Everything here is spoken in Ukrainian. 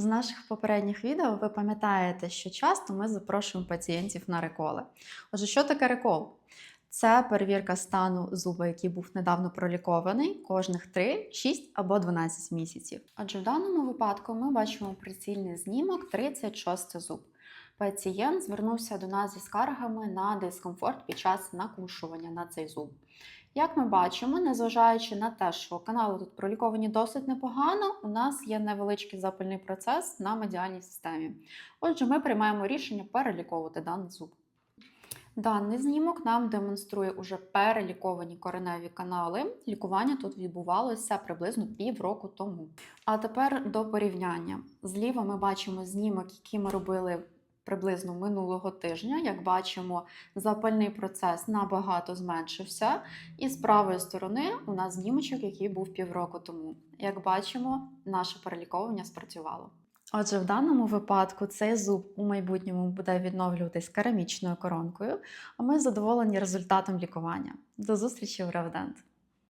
З наших попередніх відео ви пам'ятаєте, що часто ми запрошуємо пацієнтів на реколи. Отже, що таке рекол? Це перевірка стану зуба, який був недавно пролікований кожних 3, 6 або 12 місяців. Отже, в даному випадку ми бачимо прицільний знімок 36 зуб. Пацієнт звернувся до нас зі скаргами на дискомфорт під час накушування на цей зуб. Як ми бачимо, незважаючи на те, що канали тут проліковані досить непогано, у нас є невеличкий запальний процес на медіальній системі. Отже, ми приймаємо рішення переліковувати даний зуб. Даний знімок нам демонструє уже переліковані кореневі канали. Лікування тут відбувалося приблизно півроку тому. А тепер до порівняння. Зліва ми бачимо знімок, який ми робили приблизно минулого тижня. Як бачимо, запальний процес набагато зменшився. І з правої сторони у нас знімочок, який був півроку тому. Як бачимо, наше переліковування спрацювало. Отже, в даному випадку цей зуб у майбутньому буде відновлюватись керамічною коронкою, а ми задоволені результатом лікування. До зустрічі в Ревдент!